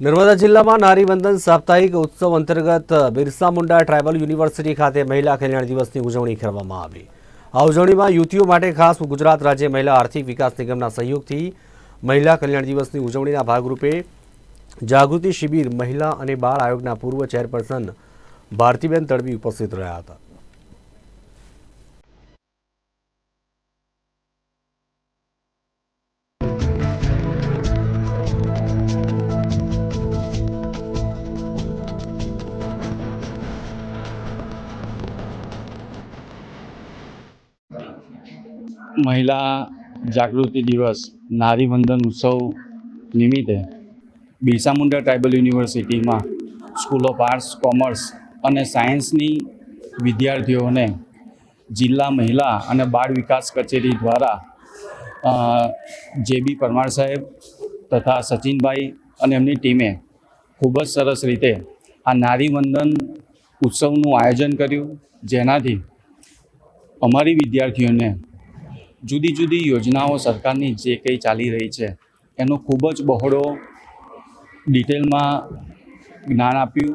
નર્મદા જિલ્લામાં નારીવંદન સાપ્તાહિક ઉત્સવ અંતર્ગત બિરસા મુંડા ટ્રાઇબલ યુનિવર્સિટી ખાતે મહિલા કલ્યાણ દિવસની ઉજવણી કરવામાં આવી. આ ઉજવણીમાં યુવતીઓ માટે ખાસ ગુજરાત રાજ્ય મહિલા આર્થિક વિકાસ નિગમના સહયોગથી મહિલા કલ્યાણ દિવસની ઉજવણીના ભાગરૂપે જાગૃતિ શિબિર મહિલા અને બાળ આયોગના પૂર્વ ચેરપર્સન ભારતીબેન તડવી ઉપસ્થિત રહ્યા હતા. મહિલા જાગૃતિ દિવસ નારી વંદન ઉત્સવ નિમિત્તે બિરસા મુંડા ટ્રાઇબલ યુનિવર્સિટીમાં સ્કૂલ ઓફ આર્ટ્સ, કોમર્સ અને સાયન્સની વિદ્યાર્થીઓને જિલ્લા મહિલા અને બાળ વિકાસ કચેરી દ્વારા જે બી પરમાર સાહેબ તથા સચિનભાઈ અને એમની ટીમે ખૂબ જ સરસ રીતે આ નારી વંદન ઉત્સવનું આયોજન કર્યું, જેનાથી અમારી વિદ્યાર્થીઓને જુદી જુદી યોજનાઓ સરકારની જે કંઈ ચાલી રહી છે, એનો ખૂબ જ બહોળો ડિટેલમાં જ્ઞાન આપ્યું.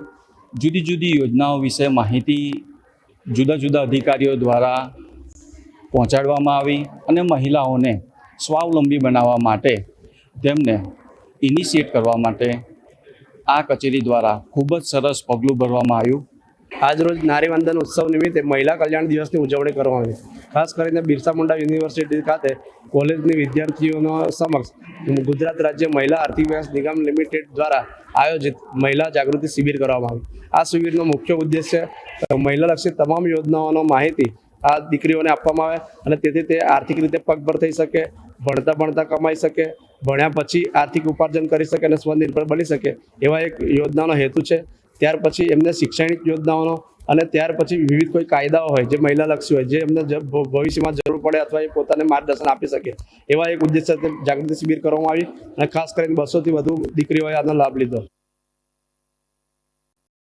જુદી જુદી યોજનાઓ વિશે માહિતી જુદા જુદા અધિકારીઓ દ્વારા પહોંચાડવામાં આવી અને મહિલાઓને સ્વાવલંબી બનાવવા માટે તેમને ઇનિશિએટ કરવા માટે આ કચેરી દ્વારા ખૂબ જ સરસ પગલું ભરવામાં આવ્યું. આજરોજ નારીવંદન ઉત્સવ નિમિત્તે મહિલા કલ્યાણ દિવસની ઉજવણી કરવામાં આવી. ખાસ કરીને બિરસા મુંડા યુનિવર્સિટી ખાતે કોલેજની વિદ્યાર્થીઓનો સમક્ષ ગુજરાત રાજ્ય મહિલા આર્થિક વિકાસ નિગમ લિમિટેડ દ્વારા આયોજિત મહિલા જાગૃતિ શિબિર કરવામાં આવી આ શિબિરનો મુખ્ય ઉદ્દેશ્ય મહિલાલક્ષી તમામ યોજનાઓનો માહિતી આ દીકરીઓને આપવામાં આવે અને તેથી તે આર્થિક રીતે પગભર થઈ શકે, ભણતા ભણતા કમાઈ શકે, ભણ્યા પછી આર્થિક ઉપાર્જન કરી શકે અને સ્વનિર્ભર બની શકે એવા એક યોજનાનો હેતુ છે. ત્યાર પછી એમને શૈક્ષણિક યોજનાઓનો અને ત્યાર પછી વિવિધ કોઈ કાયદાઓ હોય, જે મહિલાલક્ષી હોય, જે એમને ભવિષ્યમાં જરૂર પડે અથવા એ પોતાને માર્ગદર્શન આપી શકે, એવા એક ઉદ્દેશ્ય જાગૃતિ શિબિર કરવામાં આવી અને ખાસ કરીને બસોથી વધુ દીકરીઓએ આનો લાભ લીધો.